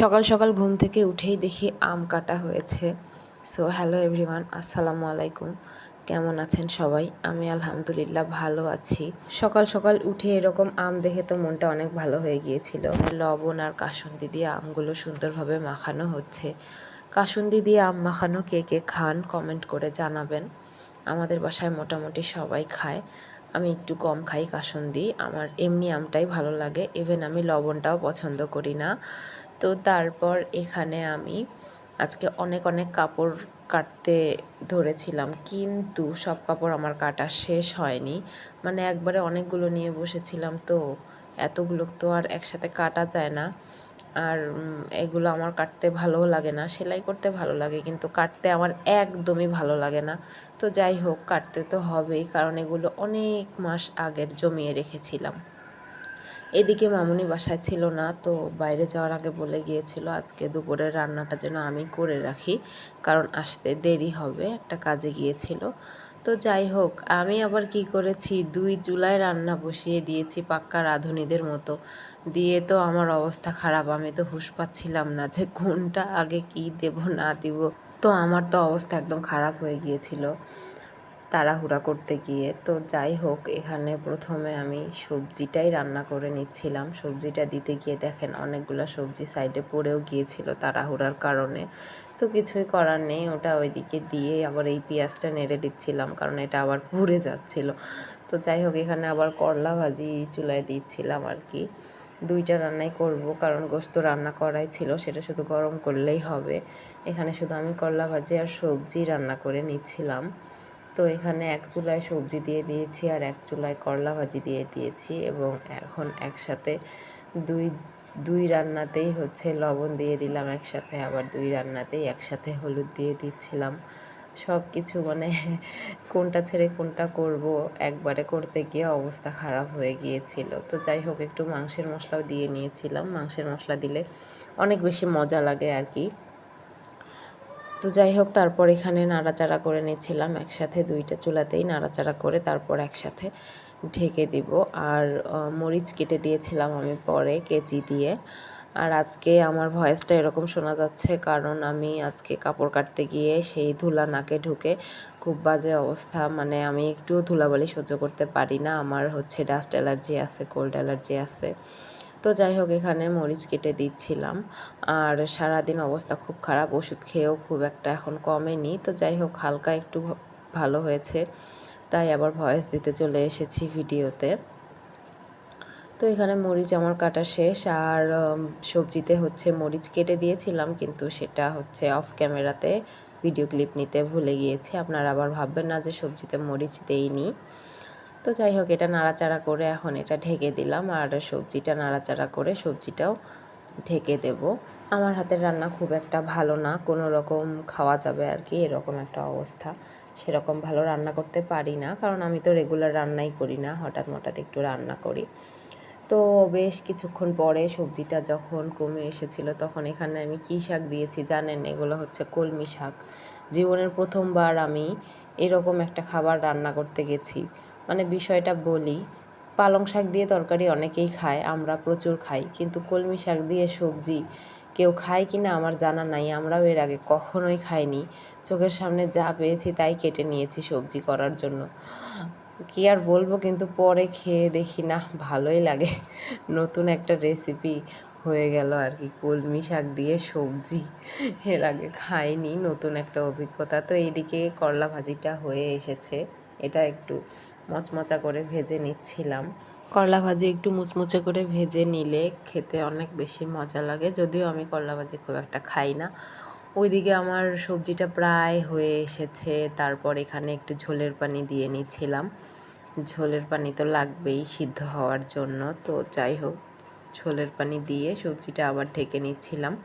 সকাল সকাল ঘুম থেকে উঠেই দেখি আম কাটা হয়েছে। সো হ্যালো এভরিওয়ান আসসালামু আলাইকুম। কেমন আছেন সবাই? আমি আলহামদুলিল্লাহ ভালো আছি। সকাল সকাল উঠে এরকম আম দেখে তো মনটা অনেক ভালো হয়ে গিয়েছিল। লবণ আর কাসুন্দি দিয়ে আমগুলো সুন্দরভাবে মাখানো হচ্ছে। কাসুন্দি দিয়ে আম মাখানো কে কে খান কমেন্ট করে জানাবেন। আমাদের বাসায় মোটামুটি সবাই খায়। আমি একটু কম খাই কাসুন্দি। আমার এমনি আমটাই ভালো লাগে। ইভেন আমি লবণটাও পছন্দ করি না। তো তারপর এখানে আমি আজকে অনেক অনেক কাপড় কাটতে ধরেছিলাম। কিন্তু সব কাপড় আমার কাটা শেষ হয়নি। মানে একবারে অনেকগুলো নিয়ে বসেছিলাম তো, এতগুলো তো আর একসাথে কাটা যায় না। আর এগুলো আমার কাটতে ভালোও লাগে না, সেলাই করতে ভালো লাগে, কিন্তু কাটতে আমার একদমই ভালো লাগে না। তো যাই হোক, কাটতে তো হবেই, কারণ এগুলো অনেক মাস আগের জমিয়ে রেখেছিলাম। এদিকে মামুনি বাসায় ছিল না, তো বাইরে যাওয়ার আগে বলে গিয়েছিল আজকে দুপুরের রান্নাটা যেন আমি করে রাখি, কারণ আসতে দেরি হবে, একটা কাজে গিয়েছিল। তো যাই হোক, আমি আবার কি করেছি, দুই জুলাই রান্না বসিয়ে দিয়েছি পাক্কা রাঁধুনিদের মতো। দিয়ে তো আমার অবস্থা খারাপ, আমি তো হুঁশ পাচ্ছিলাম না যে কোনটা আগে কি দেব না দিব। তো আমার তো অবস্থা একদম খারাপ হয়ে গিয়েছিল। তাড়াহুড়া করতে গিয়ে। তো যাই হোক, এখানে প্রথমে আমি সবজিটাই রান্না করে নিচ্ছিলাম। সবজিটা দিতে গিয়ে দেখেন অনেকগুলো সবজি সাইডে পড়েও গিয়েছিল তাড়াহুড়ার কারণে। তো কিছুই করার নেই, ওটা ওইদিকে দিয়ে আবার এই পেঁয়াজটা নেড়ে দিচ্ছিলাম, কারণ এটা আবার পুড়ে যাচ্ছিল। তো যাই হোক, এখানে আবার করলা ভাজি চুলায় দিচ্ছিলাম আর কি। দুইটা রান্নাই করব, কারণ গোস্ত রান্না করাই ছিল, সেটা শুধু গরম করলেই হবে। এখানে শুধু আমি করলা ভাজি আর সবজি রান্না করে নিচ্ছিলাম। তো এখানে এক চুলায় সবজি দিয়ে দিয়েছি আর এক চুলায় করলা ভাজি দিয়ে দিয়েছি এবং এখন একসাথে দুই দুই রান্নাতেই হচ্ছে লবণ দিয়ে দিলাম একসাথে, আবার দুই রান্নাতেই একসাথে হলুদ দিয়ে দিচ্ছিলাম। সব কিছু মানে কোনটা ছেড়ে কোনটা করব, একবারে করতে গিয়ে অবস্থা খারাপ হয়ে গিয়েছিল। তো যাই হোক, একটু মাংসের মশলাও দিয়ে নিয়েছিলাম। মাংসের মশলা দিলে অনেক বেশি মজা লাগে আর কি। তো যাই হোক, তারপর এখানে নাড়াচাড়া করে নিয়েছিলাম একসাথে দুইটা চুলাতেই নাড়াচাড়া করে তারপর একসাথে ঢেকে দিব। আর মরিচ কেটে দিয়েছিলাম আমি পরে কেজি দিয়ে। আর আজকে আমার ভয়েসটা এরকম শোনা যাচ্ছে কারণ আমি আজকে কাপড় কাটতে গিয়ে সেই ধুলা নাকে ঢুকে খুব বাজে অবস্থা। মানে আমি একটুও ধুলাবালি সহ্য করতে পারি না। আমার হচ্ছে ডাস্ট অ্যালার্জি আছে, কোল্ড অ্যালার্জি আছে। তো যাই হোক, এখানে মরিচ কেটে দিচ্ছিলাম। আর সারাদিন অবস্থা খুব খারাপ, ওষুধ খেয়েও খুব একটা এখন কমেনি। তো যাই হোক, হালকা একটু ভালো হয়েছে। তাই আবার ভয়েস দিতে চলে এসেছি ভিডিওতে। তো এখানে মরিচ আমার কাটা শেষ। আর সবজিতে হচ্ছে মরিচ কেটে দিয়েছিলাম, কিন্তু সেটা হচ্ছে অফ ক্যামেরাতে ভিডিও ক্লিপ নিতে ভুলে গিয়েছি। আপনারা আবার ভাববেন না যে সবজিতে মরিচ দেইনি। তো যাই হোক, এটা নাড়াচাড়া করে এখন এটা ঢেকে দিলাম আর সবজিটা নাড়াচাড়া করে সবজিটাও ঢেকে দেব। আমার হাতের রান্না খুব একটা ভালো না, কোনো রকম খাওয়া যাবে আর কি, এরকম একটা অবস্থা। সেরকম ভালো রান্না করতে পারি না, কারণ আমি তো রেগুলার রান্নাই করি না, হঠাৎ মঠাৎ একটু রান্না করি। তো বেশ কিছুক্ষণ পরে সবজিটা যখন কমে এসেছিল, তখন এখানে আমি কী শাক দিয়েছি জানেন? এগুলো হচ্ছে কলমি শাক। জীবনের প্রথমবার আমি এরকম একটা খাবার রান্না করতে গেছি। মানে বিষয়টা বলি, পালং শাক দিয়ে তরকারি অনেকেই খায়, আমরা প্রচুর খাই, কিন্তু কলমি শাক দিয়ে সবজি কেউ খায় কি না আমার জানা নাই, আমরাও এর আগে কখনোই খাইনি। চোখের সামনে যা পেয়েছি তাই কেটে নিয়েছি সবজি করার জন্য। কি আর বলব কিন্তু পরে খেয়ে দেখি, না, ভালোই লাগে। নতুন একটা রেসিপি হয়ে গেল আর কি, কলমি শাক দিয়ে সবজি। এর আগে খাইনি, নতুন একটা অভিজ্ঞতা। তো এইদিকে করলা ভাজিটা হয়ে এসেছে। এটা একটু মচমচা করে ভেজে নিচ্ছিলাম। করলা ভাজি একটু মুচমুচে করে ভেজে নিলে খেতে অনেক বেশি মজা লাগে। যদিও আমি করলা ভাজি খুব একটা খাই না। ওইদিকে আমার সবজিটা প্রায় হয়ে এসেছে। তারপর এখানে একটু ঝোলের পানি দিয়ে নিচ্ছিলাম। ঝোলের পানি তো লাগবেই সিদ্ধ হওয়ার জন্য। তো যাই হোক, ঝোলের পানি দিয়ে সবজিটা আবার ঢেকে নিচ্ছিলাম।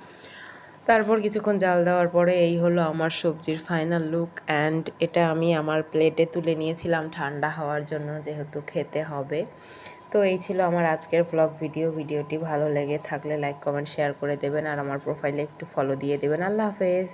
তারপর কিছুক্ষণ জাল দেওয়ার পরে এই হলো আমার সবজির ফাইনাল লুক অ্যান্ড এটা আমি আমার প্লেটে তুলে নিয়েছিলাম ঠান্ডা হওয়ার জন্য যেহেতু খেতে হবে। তো এই ছিল আমার আজকের ব্লগ ভিডিও ভিডিওটি ভালো লেগে থাকলে লাইক কমেন্ট শেয়ার করে দেবেন আর আমার প্রোফাইলে একটু ফলো দিয়ে দেবেন। আল্লাহ হাফেজ।